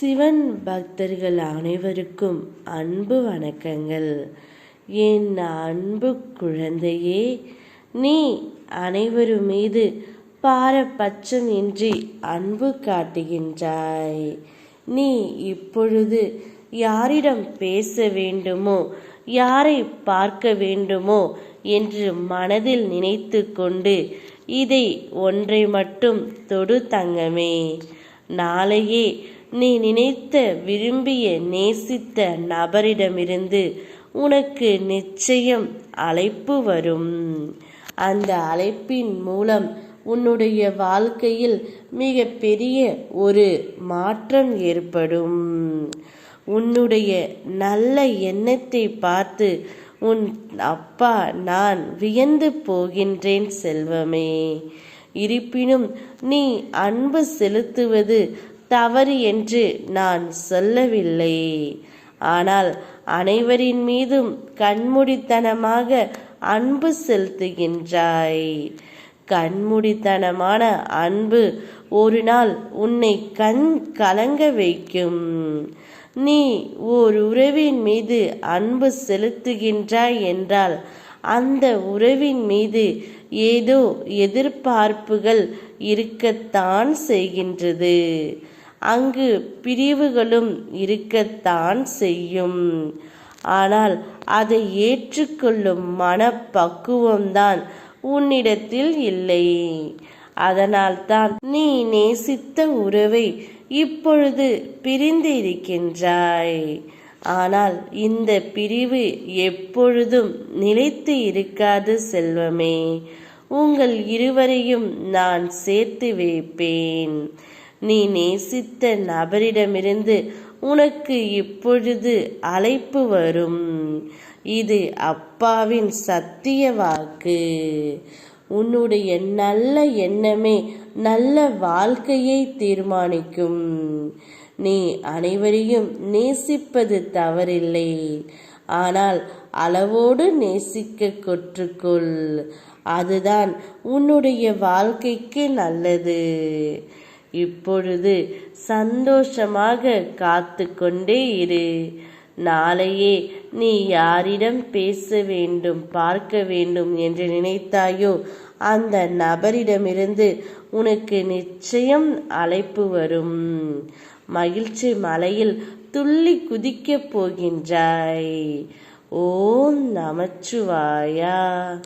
சிவன் பக்தர்கள் அனைவருக்கும் அன்பு வணக்கங்கள். என் அன்பு குழந்தையே நீ அனைவரும் மீது பாரபட்சமின்றி அன்பு காட்டுகின்றாய். நீ இப்பொழுது யாரிடம் பேச வேண்டுமோ யாரை பார்க்க வேண்டுமோ என்று மனதில் நினைத்து கொண்டு இதை ஒன்றை மட்டும் தொடு தங்கமே. நாளையே நீ நினைத்த விரும்பிய நேசித்த நபரிடமிருந்து உனக்கு நிச்சயம் அழைப்பு வரும். அந்த அழைப்பின் மூலம் உன்னுடைய வாழ்க்கையில் மிக பெரிய ஒரு மாற்றம் ஏற்படும். உன்னுடைய நல்ல எண்ணத்தை பார்த்து உன் அப்பா நான் வியந்து போகின்றேன் செல்வமே. இருப்பினும் நீ அன்பு செலுத்துவது தவறு என்று நான் சொல்லவில்லை. ஆனால் அனைவரின் மீதும் கண்மூடித்தனமாக அன்பு செலுத்துகின்றாய். கண்மூடித்தனமான அன்பு ஒரு நாள் உன்னை கண் கலங்க வைக்கும். நீ ஓர் உறவின் மீது அன்பு செலுத்துகின்றாய் என்றால் அந்த உறவின் மீது ஏதோ எதிர்பார்ப்புகள் இருக்கத்தான் செய்கின்றது. அங்கு பிரிவுகளும் இருக்கத்தான் செய்யும். ஆனால் அதை ஏற்றுக்கொள்ளும் மனப்பக்குவம்தான் உன்னிடத்தில் இல்லை. அதனால்தான் நீ நேசித்த உறவை இப்பொழுது பிரிந்து இருக்கின்றாய் ஆனால் இந்த பிரிவு எப்பொழுதும் நிலைத்து இருக்காது செல்வமே. உங்கள் இருவரையும் நான் சேர்த்து வைப்பேன். நீ நேசித்த நபரிடமிருந்து உனக்கு இப்பொழுது அழைப்பு வரும். இது அப்பாவின் சத்திய வாக்கு. உன்னுடைய நல்ல எண்ணமே நல்ல வாழ்க்கையை தீர்மானிக்கும். நீ அனைவரையும் நேசிப்பது தவறில்லை. ஆனால் அளவோடு நேசிக்க கற்றுக்கொள். அதுதான் உன்னுடைய வாழ்க்கைக்கு நல்லது. இப்பொழுது சந்தோஷமாக காத்து கொண்டே இரு. நாளையே நீ யாரிடம் பேச வேண்டும் பார்க்க வேண்டும் என்று நினைத்தாயோ அந்த நபரிடமிருந்து உனக்கு நிச்சயம் அழைப்பு வரும். மகிழ்ச்சி மலையில் துள்ளி குதிக்கப் போகின்றாய். ஓம் நமச்சிவாயா.